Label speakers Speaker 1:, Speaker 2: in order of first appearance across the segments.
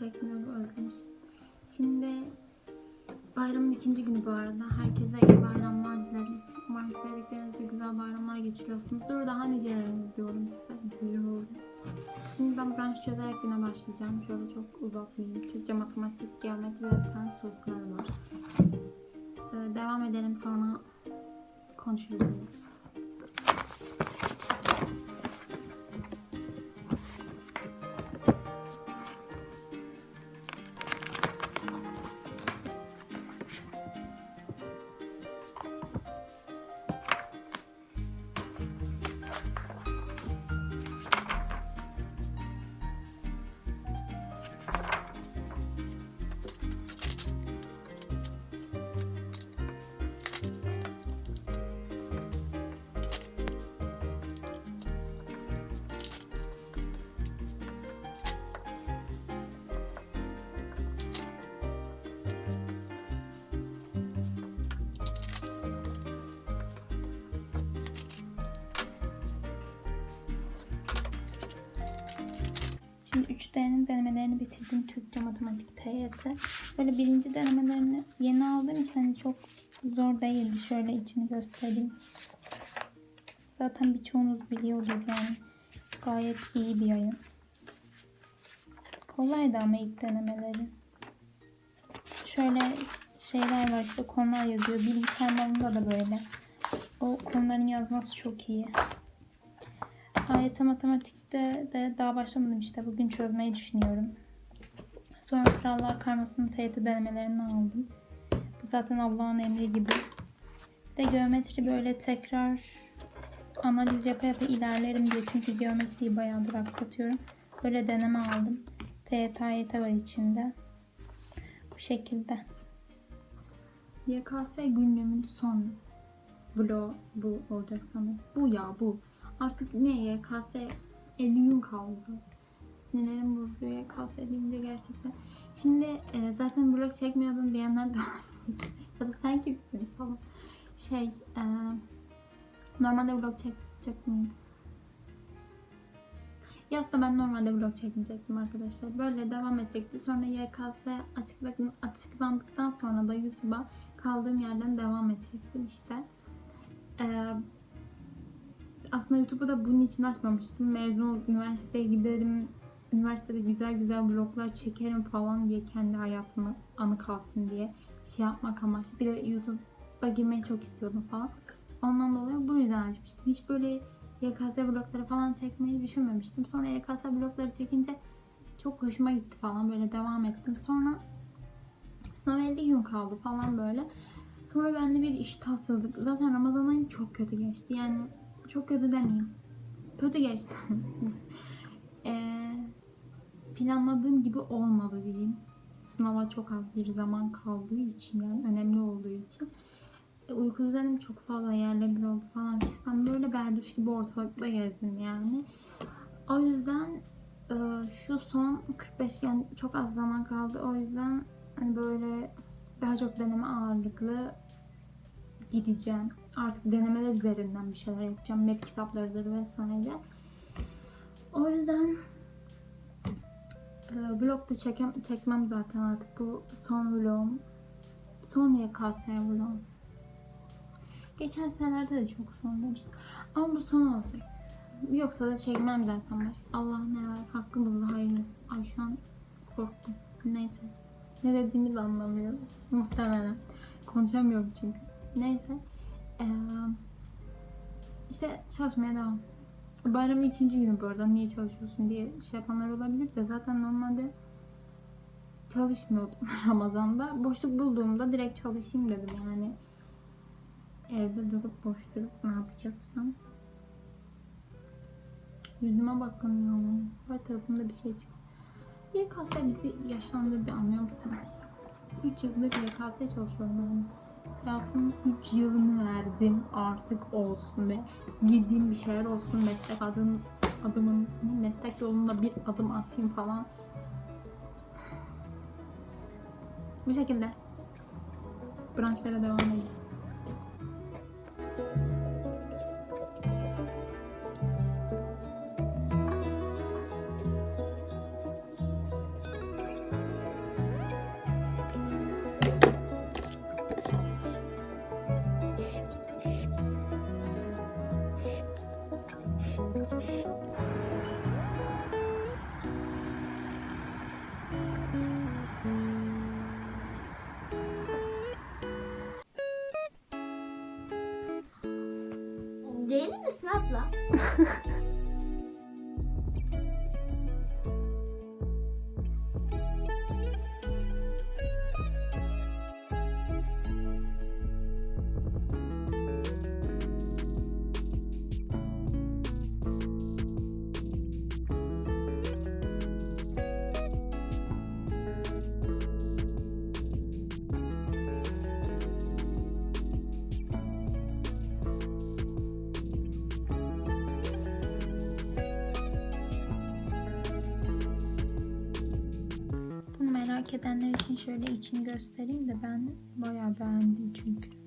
Speaker 1: Çekmiyorum özlemiş. Şimdi bayramın ikinci günü bu arada. Herkese iyi bayramlar dilerim. Umarım sevdiklerinizle güzel bayramlar geçiriyorsunuzdur. Daha nicelerini diyorum size. Şimdi ben branş çözerek güne başlayacağım. Şöyle çok uzatmayayım. Türkçe, matematik, geometri ve tane sosyal var. Ee, devam edelim sonra konuşuruz. 3D'nin denemelerini bitirdim. Türkçe, matematik, TYT. Böyle birinci denemelerini yeni aldığım için hani çok zor değildi. Şöyle içini göstereyim. Zaten birçoğunuz biliyordur yani. Gayet iyi bir yayın. Kolaydı ama ilk denemeleri. Şöyle şeyler var işte konular yazıyor. Bilgisayarlarında da böyle. O konuların yazması çok iyi. AYT matematikte de daha başlamadım işte. Bugün çözmeyi düşünüyorum. Sonra Krallar Karması'nın TYT denemelerini aldım. Bu zaten Allah'ın emri gibi. De geometri böyle tekrar analiz yapa yapa ilerlerim diye. Çünkü geometriyi bayağıdır aksatıyorum. Böyle deneme aldım. TYT, AYT var içinde. Bu şekilde. YKS günlüğümün son vlog bu olacak sanırım. Bu ya bu. Artık ne YKS 50 gün kaldı. Sinirlerim bozuyor YKS deyince gerçekten. Şimdi e, zaten vlog çekmiyordun diyenler de olabilir. ya da sen kimsin falan. Şey e, normalde vlog çekecek miydim? Ya ben normalde vlog çekmeyecektim arkadaşlar. Böyle devam edecekti. Sonra YKS açıkla- açıklandıktan sonra da YouTube'a kaldığım yerden devam edecektim işte. Ee, aslında YouTube'u da bunun için açmamıştım. Mezun olup üniversiteye giderim. Üniversitede güzel güzel vloglar çekerim falan diye kendi hayatımı anı kalsın diye şey yapmak amaçlı. Bir de YouTube'a girmeyi çok istiyordum falan. Ondan dolayı bu yüzden açmıştım. Hiç böyle YKS vlogları falan çekmeyi düşünmemiştim. Sonra YKS vlogları çekince çok hoşuma gitti falan böyle devam ettim. Sonra sınav 50 gün kaldı falan böyle. Sonra bende bir iştahsızlık. Zaten Ramazan ayım çok kötü geçti. Yani çok kötü demeyeyim. Kötü geçti. Eee, planladığım gibi olmadı diyeyim. Sınava çok az bir zaman kaldığı için yani önemli olduğu için. E, uyku düzenim çok fazla yerle bir oldu falan fistan. Böyle berduş gibi ortalıkta gezdim yani. O yüzden e, şu son 45 yani çok az zaman kaldı. O yüzden hani böyle daha çok deneme ağırlıklı gideceğim. Artık denemeler üzerinden bir şeyler yapacağım. Map kitaplarıdır vesaire. O yüzden e, vlog da çekem, çekmem zaten artık. Bu son vlogum. Son YKS vlogum. Geçen senelerde de çok son demiştim. Ama bu son olacak. Yoksa da çekmem zaten başka. Allah ne var hakkımızda hayırlısı. Ay şu an korktum. Neyse. Ne dediğimi de anlamıyoruz. Muhtemelen. Konuşamıyorum çünkü. Neyse. Ee, işte çalışmaya devam. Bayramın ikinci günü bu arada. Niye çalışıyorsun diye şey yapanlar olabilir de zaten normalde çalışmıyordum Ramazan'da. Boşluk bulduğumda direkt çalışayım dedim yani. Evde durup boş durup ne yapacaksam. Yüzüme bakın ya. Her tarafımda bir şey çıktı. YKS bizi yaşlandırdı anlıyor musunuz? 3 yıldır YKS çalışıyorum yani. Hayatımın 3 yılını verdim artık olsun ve gideyim bir şeyler olsun meslek adım adımın meslek yolunda bir adım atayım falan. Bu şekilde branşlara devam edeyim.
Speaker 2: Değil misin abla?
Speaker 1: merak edenler için şöyle içini göstereyim de ben bayağı beğendim çünkü.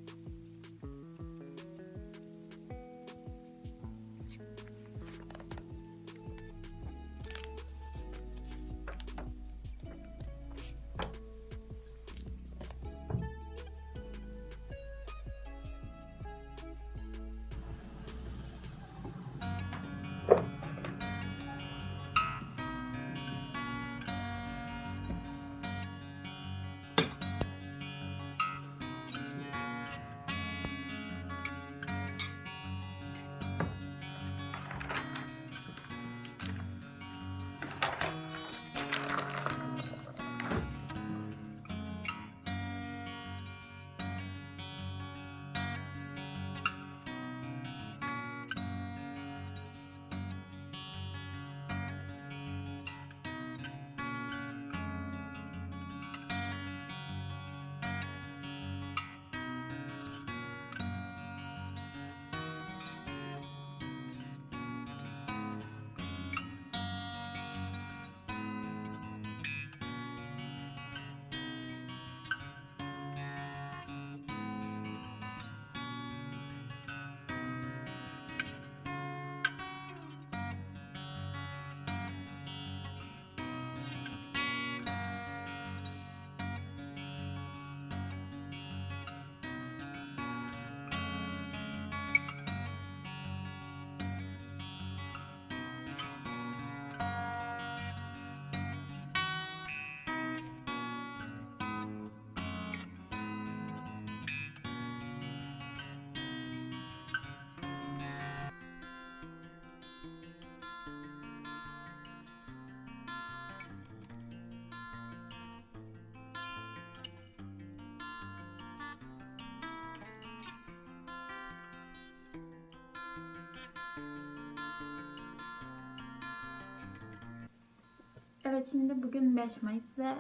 Speaker 1: Evet şimdi bugün 5 Mayıs ve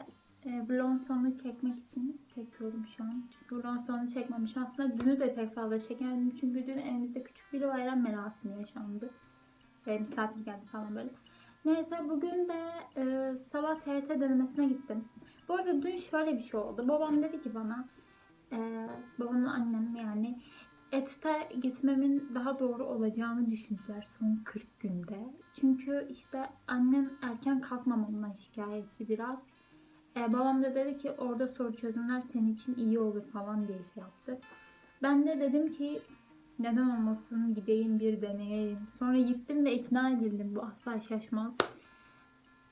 Speaker 1: e, sonunu çekmek için çekiyorum şu an. Vlogun sonunu çekmemişim. Aslında dünü de pek fazla çekemedim. Çünkü dün evimizde küçük bir bayram merasimi yaşandı. Ve misafir geldi falan böyle. Neyse bugün de e, sabah TRT denemesine gittim. Bu arada dün şöyle bir şey oldu. Babam dedi ki bana, e, babamla annem etüte gitmemin daha doğru olacağını düşündüler son 40 günde. Çünkü işte annem erken kalkmamamdan şikayetçi biraz. Ee, babam da dedi ki orada soru çözümler senin için iyi olur falan diye şey yaptı. Ben de dedim ki neden olmasın gideyim bir deneyeyim. Sonra gittim de ikna edildim bu asla şaşmaz.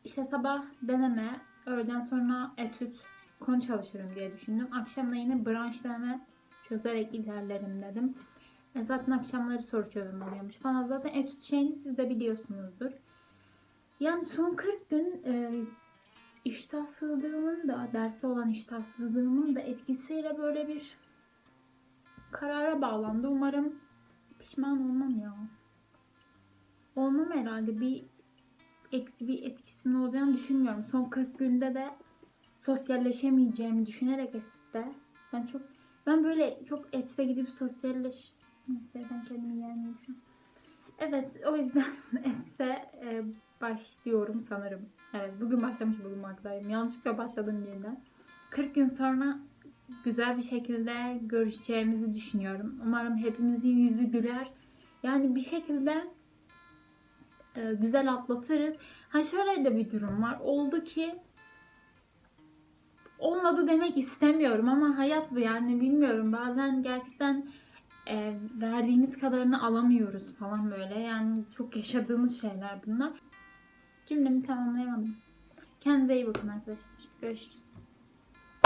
Speaker 1: İşte sabah deneme, öğleden sonra etüt, konu çalışırım diye düşündüm. Akşam da yine branş deneme çözerek ilerlerim dedim. E zaten akşamları soru çözüm oluyormuş falan. Zaten etüt şeyini siz de biliyorsunuzdur. Yani son 40 gün e, iştahsızlığımın da, derste olan iştahsızlığımın da etkisiyle böyle bir karara bağlandı. Umarım pişman olmam ya. Olmam herhalde. Bir eksi bir etkisinin olacağını düşünmüyorum. Son 40 günde de sosyalleşemeyeceğimi düşünerek etütte. Ben çok ben böyle çok etüte gidip sosyalleş... Neyse ben kendimi an. Evet o yüzden Ets'e e, başlıyorum sanırım. Evet bugün başlamış bulunmaktayım. Yanlışlıkla başladım yeniden. 40 gün sonra güzel bir şekilde görüşeceğimizi düşünüyorum. Umarım hepimizin yüzü güler. Yani bir şekilde e, güzel atlatırız. Ha şöyle de bir durum var. Oldu ki olmadı demek istemiyorum ama hayat bu yani bilmiyorum. Bazen gerçekten e, verdiğimiz kadarını alamıyoruz falan böyle. Yani çok yaşadığımız şeyler bunlar. Cümlemi tamamlayamadım. Kendinize iyi bakın arkadaşlar. Görüşürüz.